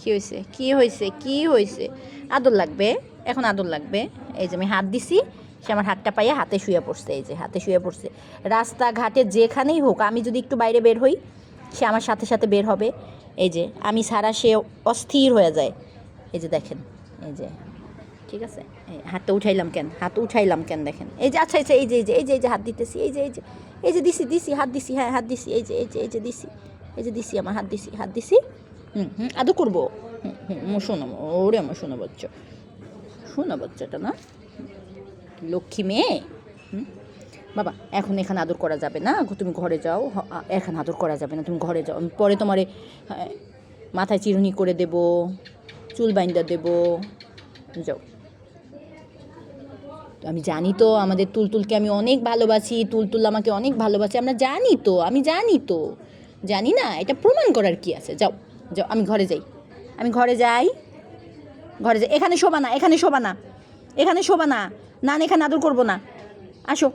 কি হয়েছে কি হয়েছে কি হয়েছে আদর লাগবে এখন আদর লাগবে এই যে আমি হাত দিছি সে আমার হাতটা পাইয়ে হাতে শুয়ে পড়ছে এই যে হাতে শুয়ে পড়ছে রাস্তাঘাটে যেখানেই হোক আমি যদি একটু বাইরে বের হই সে আমার সাথে সাথে বের হবে এই যে আমি সারা সে অস্থির হয়ে যায় এই যে দেখেন এই যে ঠিক আছে এই হাতটা উঠাইলাম কেন হাত উঠাইলাম কেন দেখেন এই যে আচ্ছা আচ্ছা এই যে এই যে এই যে এই যে হাত দিতেছি এই যে এই যে এই যে দিছি দিছি হাত দিছি হ্যাঁ হাত দিছি এই যে এই যে এই যে দিছি এই যে দিছি আমার হাত দিছি হাত দিছি হুম হুম, আদৌ করব। হুম হুম শোনো, ওরে আমার শোনো বাচ্চা। শোনো বাচ্চাটা না। লক্ষ্মী মেয়ে? বাবা, এখন এখানে আদর করা যাবে না। তুমি ঘরে যাও। এখন আদর করা যাবে না। তুমি ঘরে যাও। আমি পরে তোমারে মাথায় চিরুনি করে দেব, চুল বাইন্দা দেব। যাও। আমি জানি তো, আমাদের তুলতুলকে আমি অনেক ভালোবাসি। তুলতুল আমাকে অনেক ভালোবাসে। আমরা জানি তো, আমি জানি তো। জানি না, এটা প্রমাণ করার কি আছে? যাও। আমি ঘরে যাই। আমি ঘরে যাই ঘরে যাই। এখানে শোবা না এখানে শোবা না এখানে শোবা না। না, এখানে আদর করব না। আসো।